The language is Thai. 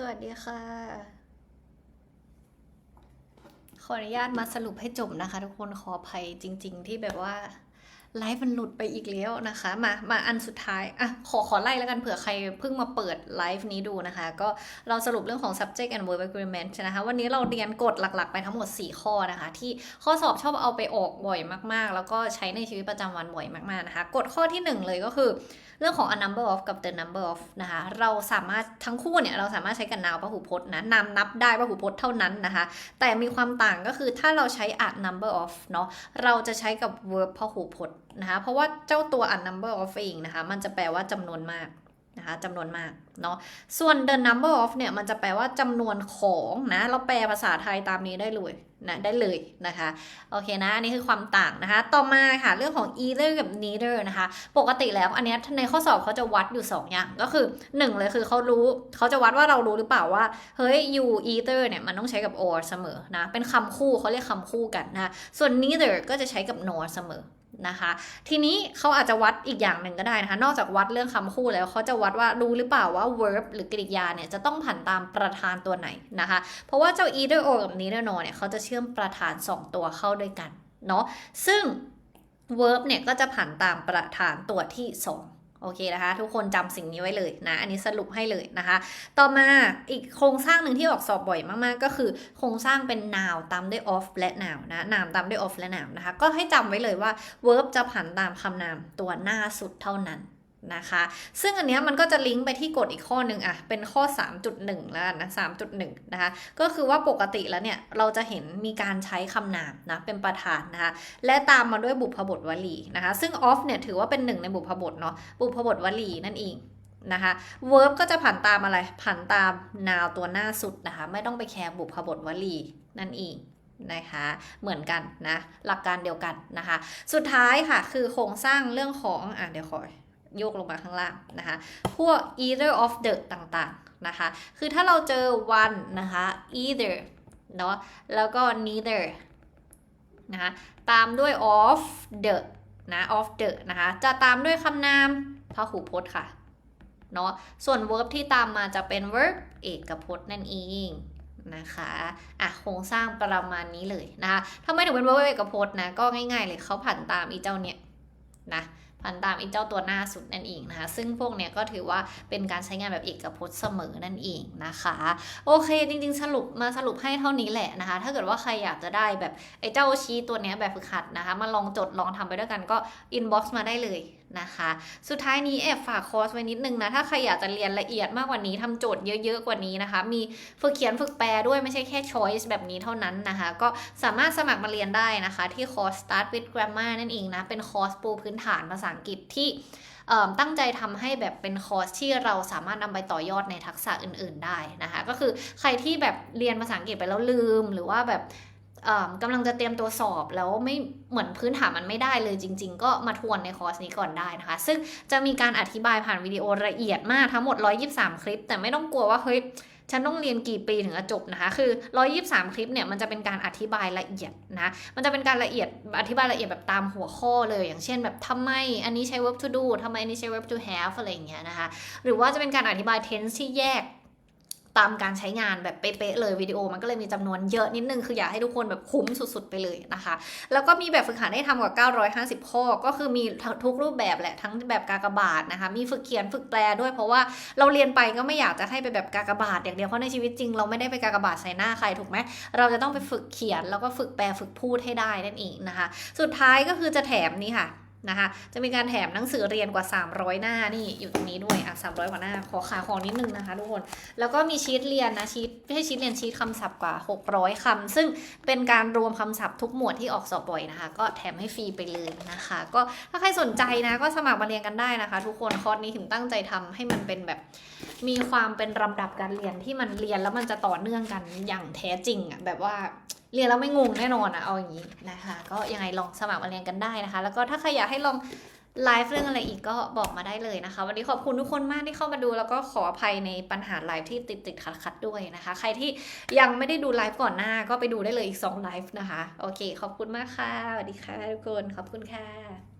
สวัสดีค่ะ ขออนุญาตมาสรุปให้จบนะคะ ทุกคนขออภัยจริง ๆ ที่แบบว่า ไลฟ์มันหลุดไปอีกแล้วนะคะ มามาอันสุดท้ายอะขอขอไล่แล้วกันเผื่อใครเพิ่งมาเปิดไลฟ์นี้ดูนะคะ ก็เราสรุปเรื่องของ subject and verb agreement นะคะวันนี้เราเรียนกฎหลักๆ ไปทั้งหมด 4 ข้อนะคะ ที่ข้อสอบชอบเอาไปออกบ่อยมากๆ แล้วก็ใช้ในชีวิตประจำวันบ่อยมากๆนะคะกฎข้อที่ 1 เลยก็คือ เรื่องของ a number of กับ the number of นะคะเราสามารถทั้งคู่เนี่ยเราสามารถใช้กับ noun พหูพจน์นะนามนับได้พหูพจน์เท่านั้นนะคะ แต่มีความต่างก็คือถ้าเราใช้ a number of เนาะเราจะใช้กับ verb พหูพจน์ นะคะเพราะว่าเจ้าตัว a number of เองนะคะมันจะแปลว่าจำนวนมากนะคะจำนวนมากเนาะส่วน the number of เนี่ยมันจะแปลว่าจำนวนของนะเราแปลภาษาไทยตามนี้ได้เลยนะได้เลยนะคะโอเคนะอันนี้คือความต่างนะคะ ต่อมาค่ะเรื่องของ either กับ neither นะคะ ปกติแล้วอันเนี้ยในข้อสอบเขาจะวัดอยู่ 2 อย่าง ก็คือ 1 เลยคือเขารู้เขาจะวัดว่าเรารู้หรือเปล่าว่า เฮ้ย you either เนี่ยมันต้องใช้กับ or เสมอนะเป็นคำคู่เขาเรียกคำคู่กันนะส่วน neither ก็จะใช้กับ nor เสมอ นะคะ ทีนี้เขาอาจจะวัดอีกอย่างหนึ่งก็ได้นะคะ นอกจากวัดเรื่องคำคู่แล้วเขาจะวัดว่ารู้หรือเปล่าว่า verb หรือกริยาเนี่ยจะต้องผันตามประธานตัวไหนนะคะ เพราะว่าเจ้า either or กับ neither nor เนี่ยเขาจะเชื่อมประธาน 2 ตัวเข้าด้วยกันเนาะซึ่ง verb เนี่ยก็จะผันตามประธานตัวที่ 2 โอเคนะคะ ทุกคนจำสิ่งนี้ไว้เลยนะ อันนี้สรุปให้เลยนะคะ ต่อมาอีกโครงสร้างหนึ่งที่ออกสอบบ่อยมากๆ ก็คือโครงสร้างเป็น noun ตามด้วย of และ noun นะ noun ตามด้วย of และ noun นะคะ ก็ให้จำไว้เลยว่า verb จะผันตามคำนามตัวหน้าสุดเท่านั้น นะคะ ซึ่งอันเนี้ยมันก็จะลิงก์ไปที่กฎอีกข้อหนึ่งอะเป็นข้อ 3.1 แล้วนนะ 3.1 นะคะ ก็คือว่าปกติแล้วเนี่ย เราจะเห็นมีการใช้คำนามนะ เป็นประธานนะคะ และตามมาด้วยบุพบทวลีนะคะ ซึ่ง of เนี่ยถือว่าเป็นหนึ่งในบุพบทเนาะ บุพบทวลีนั่นเองนะคะ verb ก็จะผันตามอะไรผันตาม noun ตัวหน้าสุดนะคะ ไม่ต้องไปแคร์บุพบทวลีนั่นเองนะคะเหมือนกันนะ หลักการเดียวกันนะคะ สุดท้ายค่ะคือโครงสร้างเรื่องของอะเดี๋ยวขอ โยกลงมาข้างล่างนะคะ พวก either of the ต่างๆนะคะ คือถ้าเราเจอ one นะคะ either เนาะแล้วก็ neither นะคะตามด้วย of the นะ of the นะคะจะตามด้วยคำนามพหูพจน์ค่ะเนาะส่วน verb ที่ตามมาจะเป็น verb เอกพจน์นั่นเองนะคะอะโครงสร้างประมาณนี้เลยนะคะทำไมถึงเป็น verb เอกพจน์นะก็ง่ายๆเลยเขาผันตามอีเจ้าเนี่ยนะ พันตามอีเจ้าตัวหน้าสุดนั่นเองนะคะ ซึ่งพวกเนี้ยก็ถือว่าเป็นการใช้งานแบบเอกพจน์เสมอนั่นเองนะคะ โอเคจริงๆ สรุปมาสรุปให้เท่านี้แหละนะคะ ถ้าเกิดว่าใครอยากจะได้แบบไอ้เจ้าชีตตัวเนี้ยแบบฝึกหัดนะคะ มาลองจดลองทำไปด้วยกันก็อินบ็อกซ์มาได้เลย นะคะ สุดท้ายนี้แอบฝากคอร์สไว้นิดนึงนะ ถ้าใครอยากจะเรียนละเอียดมากกว่านี้ทำโจทย์เยอะๆกว่านี้นะคะ มีฝึกเขียนฝึกแปลด้วยไม่ใช่แค่ choice แบบนี้เท่านั้นนะคะ ก็สามารถสมัครมาเรียนได้นะคะ ที่คอร์ส start with grammar นั่นเองนะ เป็นคอร์สปูพื้นฐานภาษาอังกฤษที่ตั้งใจทำให้แบบเป็นคอร์สที่เราสามารถนำไปต่อยอดในทักษะอื่น ๆได้นะคะ ก็คือใครที่แบบเรียนภาษาอังกฤษไปแล้วลืมหรือว่าแบบ กำลังจะเตรียมตัวสอบแล้วไม่เหมือนพื้นฐานมันไม่ได้เลยจริง ๆ ก็มาทวนในคอร์สนี้ก่อนได้นะคะ ซึ่งจะมีการอธิบายผ่านวิดีโอละเอียดมากทั้งหมด 123 คลิป แต่ไม่ต้องกลัวว่าเฮ้ยฉันต้องเรียนกี่ปีถึงจะจบนะคะ คือ 123 คลิปเนี่ย มันจะเป็นการอธิบายละเอียดนะ มันจะเป็นการละเอียด อธิบายละเอียดแบบตามหัวข้อเลย อย่างเช่นแบบทำไมอันนี้ใช้ verb to do ทำไมอันนี้ใช้ verb to have อะไรอย่างเงี้ยนะคะ หรือว่าจะเป็นการอธิบาย tense ที่แยก ตามการใช้งานแบบเป๊ะๆเลยวิดีโอมันก็เลยมีจำนวนเยอะนิดนึง คืออยากให้ทุกคนแบบคุ้มสุดๆไปเลยนะคะ แล้วก็มีแบบฝึกหัดให้ทำกว่า 950 ข้อ ก็คือมีทุกรูปแบบแหละทั้งแบบกากบาทนะคะ มีฝึกเขียนฝึกแปลด้วยเพราะว่าเราเรียนไปก็ไม่อยากจะให้ไปแบบกากบาทอย่างเดียวเพราะในชีวิตจริงเราไม่ได้ไปกากบาทใส่หน้าใครถูกไหมเราจะต้องไปฝึกเขียนแล้วก็ฝึกแปลฝึกพูดให้ได้นั่นเองนะคะ สุดท้ายก็คือจะแถมนี่ค่ะ นะคะ จะมีการแถมหนังสือเรียนกว่า 300 หน้านี่อยู่ตรงนี้ด้วยอะ300 กว่าหน้า ขอขาของนิดนึงนะคะทุกคน แล้วก็มีชีตเรียนนะชีตไม่ใช่ชีตเรียนชีตคำศัพท์กว่า 600คำซึ่งเป็นการรวมคำศัพท์ทุกหมวดที่ออกสอบบ่อยนะคะ ก็แถมให้ฟรีไปเลยนะคะ ก็ถ้าใครสนใจนะก็สมัครมาเรียนกันได้นะคะ ทุกคนคอร์สนี้ถึงตั้งใจทำให้มันเป็นแบบมีความเป็นลำดับการเรียนที่มันเรียนแล้วมันจะต่อเนื่องกันอย่างแท้จริงอะแบบว่า เรียนแล้วไม่งงแน่นอนอะเอาอย่างนี้นะคะ ก็ยังไงลองสมัครมาเรียนกันได้นะคะ แล้วก็ถ้าใครอยากให้ลองไลฟ์เรื่องอะไรอีกก็บอกมาได้เลยนะคะ วันนี้ขอบคุณทุกคนมากที่เข้ามาดู แล้วก็ขออภัยในปัญหาไลฟ์ที่ติดติดขัดขัดด้วยนะคะ ใครที่ยังไม่ได้ดูไลฟ์ก่อนหน้าก็ไปดูได้เลยอีก2ไลฟ์นะคะ โอเค ขอบคุณมากค่ะสวัสดีค่ะทุกคนขอบคุณค่ะ